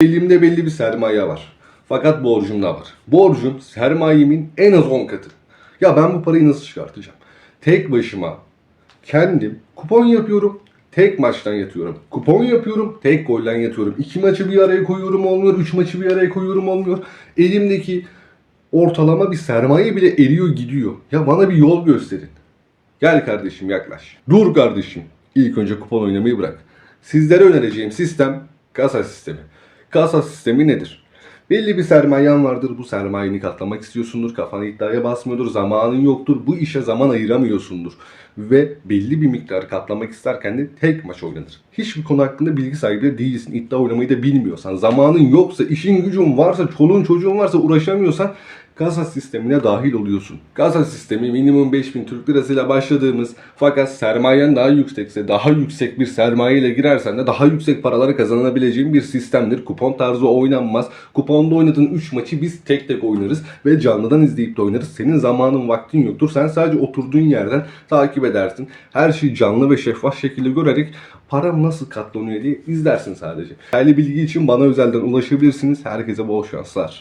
Elimde belli bir sermaye var. Fakat borcum da var. Borcum sermayemin en az 10 katı. Ya ben bu parayı nasıl çıkartacağım? Tek başıma kendim kupon yapıyorum. Tek maçtan yatıyorum. Kupon yapıyorum. Tek golden yatıyorum. İki maçı bir araya koyuyorum olmuyor. Üç maçı bir araya koyuyorum olmuyor. Elimdeki ortalama bir sermaye bile eriyor gidiyor. Ya bana bir yol gösterin. Gel kardeşim yaklaş. Dur kardeşim. İlk önce kupon oynamayı bırak. Sizlere önereceğim sistem kasa sistemi. Kasa sistemi nedir? Belli bir sermayen vardır. Bu sermayeni katlamak istiyorsundur. Kafana iddiaya basmıyordur. Zamanın yoktur. Bu işe zaman ayıramıyorsundur. Ve belli bir miktar katlamak isterken de tek maç oynanır. Hiçbir konu hakkında bilgi sahibi de değilsin. İddia oynamayı da bilmiyorsan, zamanın yoksa, işin gücün varsa, çoluğun çocuğun varsa uğraşamıyorsan Kasa sistemine dahil oluyorsun. Kasa sistemi minimum 5000 Türk lirasıyla başladığımız fakat sermayen daha yüksekse daha yüksek bir sermaye ile girersen de daha yüksek paraları kazanabileceğin bir sistemdir. Kupon tarzı oynanmaz. Kuponda oynadığın 3 maçı biz tek tek oynarız ve canlıdan izleyip de oynarız. Senin zamanın vaktin yoktur. Sen sadece oturduğun yerden takip edersin. Her şeyi canlı ve şeffaf şekilde görerek param nasıl katlanıyor diye izlersin sadece. Değerli bilgi için bana özelden ulaşabilirsiniz. Herkese bol şanslar.